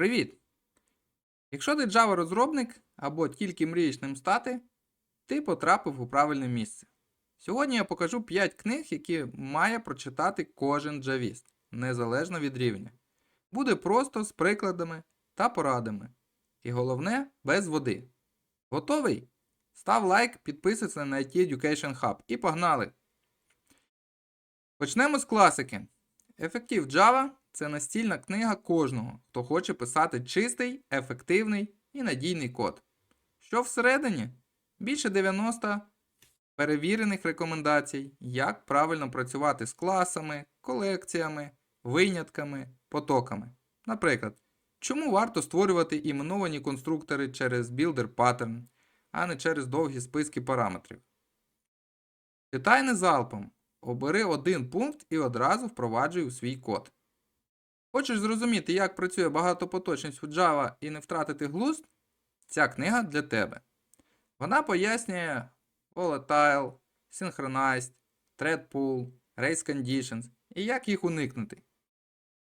Привіт! Якщо ти Java розробник або тільки мрієш ним стати, ти потрапив у правильне місце. Сьогодні я покажу 5 книг, які має прочитати кожен джавіст, незалежно від рівня. Буде просто з прикладами та порадами. І головне, без води. Готовий? Став лайк, підписуйся на IT Education Hub і погнали! Почнемо з класики. Ефектив Java це настільна книга кожного, хто хоче писати чистий, ефективний і надійний код. Що всередині? Більше 90 перевірених рекомендацій, як правильно працювати з класами, колекціями, винятками, потоками. Наприклад, чому варто створювати іменовані конструктори через Builder Pattern, а не через довгі списки параметрів. Читай не залпом. Обери один пункт і одразу впроваджуй у свій код. Хочеш зрозуміти, як працює багатопоточність у Java і не втратити глузд? Ця книга для тебе. Вона пояснює volatile, synchronized, thread pool, race conditions і як їх уникнути.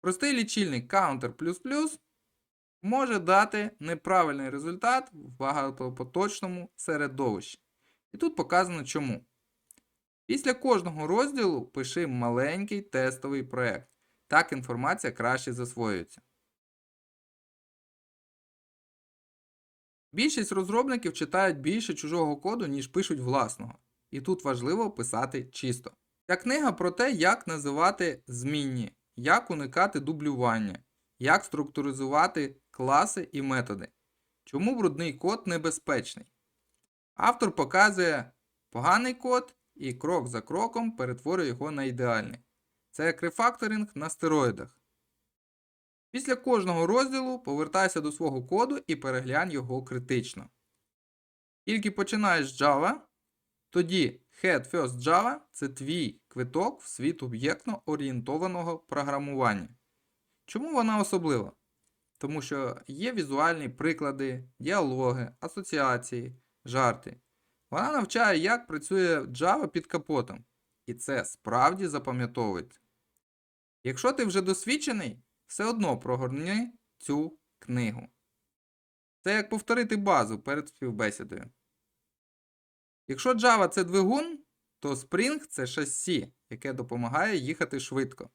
Простий лічильник counter++ може дати неправильний результат в багатопоточному середовищі. І тут показано чому. Після кожного розділу пиши маленький тестовий проєкт. Так інформація краще засвоюється. Більшість розробників читають більше чужого коду, ніж пишуть власного. І тут важливо писати чисто. Ця книга про те, як називати змінні, як уникати дублювання, як структуризувати класи і методи. Чому брудний код небезпечний? Автор показує поганий код і крок за кроком перетворює його на ідеальний. Це як рефакторинг на стероїдах. Після кожного розділу повертайся до свого коду і переглянь його критично. Тільки починаєш з Java, тоді Head First Java це твій квиток в світ об'єктно орієнтованого програмування. Чому вона особлива? Тому що є візуальні приклади, діалоги, асоціації, жарти. Вона навчає, як працює Java під капотом. І це справді запам'ятовується. Якщо ти вже досвідчений, все одно прогорни цю книгу. Це як повторити базу перед співбесідою. Якщо Java це двигун, то Spring це шасі, яке допомагає їхати швидко.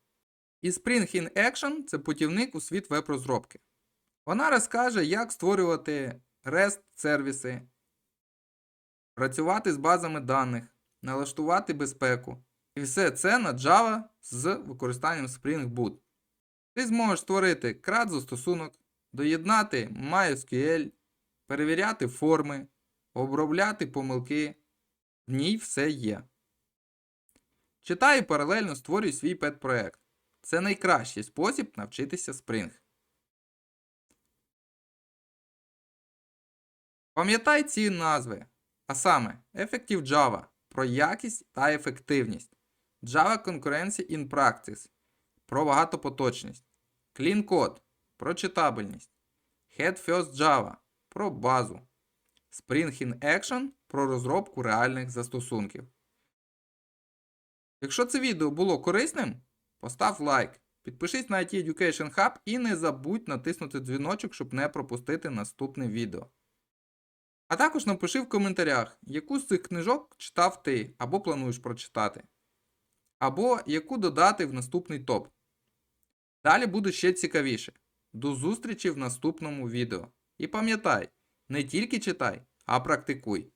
І Spring in Action це путівник у світ веб-розробки. Вона розкаже, як створювати REST-сервіси, працювати з базами даних, налаштувати безпеку. І все це на Java з використанням Spring Boot. Ти зможеш створити CRUD застосунок, доєднати MySQL, перевіряти форми, обробляти помилки. В ній все є. Читай і паралельно створюй свій пет-проект. Це найкращий спосіб навчитися Spring. Пам'ятай ці назви, а саме Effective Java про якість та ефективність, Java Concurrency in Practice. Про багатопоточність, Clean Code. Про читабельність, Head First Java. Про базу, Spring in Action. Про розробку реальних застосунків. Якщо це відео було корисним, постав лайк, підпишись на IT Education Hub і не забудь натиснути дзвіночок, щоб не пропустити наступне відео. А також напиши в коментарях, яку з цих книжок читав ти або плануєш прочитати, або яку додати в наступний топ. Далі буде ще цікавіше. До зустрічі в наступному відео. І пам'ятай, не тільки читай, а практикуй.